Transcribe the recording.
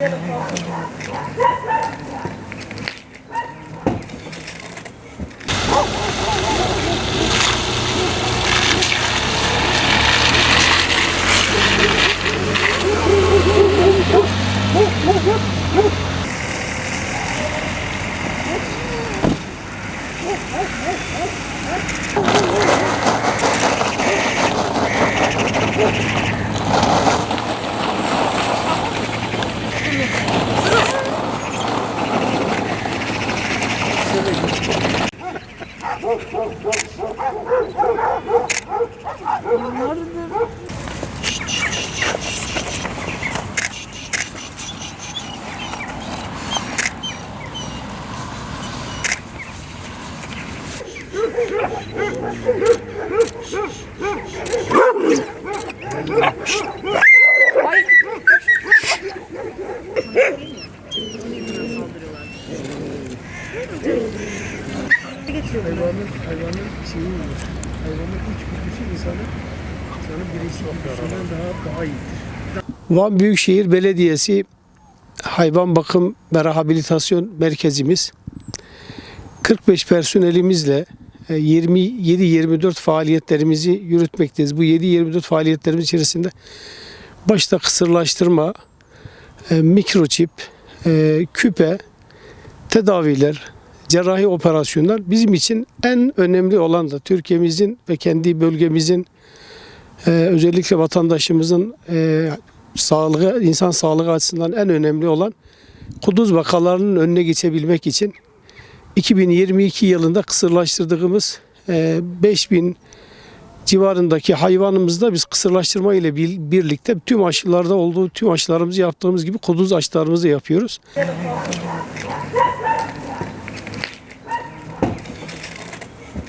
Oh, oh, oh, oh. Bunlardır. Ay. Saldırıyorlar. Hayvanın, hayvanın şeyi olur. Hayvanın iç kokusu insanın, insanın birisi kokusundan daha, daha iyidir. Van Büyükşehir Belediyesi Hayvan Bakım ve Rehabilitasyon Merkezimiz 45 personelimizle e, 27-24 faaliyetlerimizi yürütmekteyiz. Bu 7-24 faaliyetlerimiz içerisinde başta kısırlaştırma, e, mikroçip, e, küpe, tedaviler, cerrahi operasyonlar bizim için en önemli olan da Türkiye'mizin ve kendi bölgemizin e, özellikle vatandaşımızın e, sağlığı, insan sağlığı açısından en önemli olan kuduz vakalarının önüne geçebilmek için 2022 yılında kısırlaştırdığımız e, 5000 civarındaki hayvanımızda biz kısırlaştırma ile bir- birlikte tüm aşılarda olduğu tüm aşılarımızı yaptığımız gibi kuduz aşılarımızı yapıyoruz.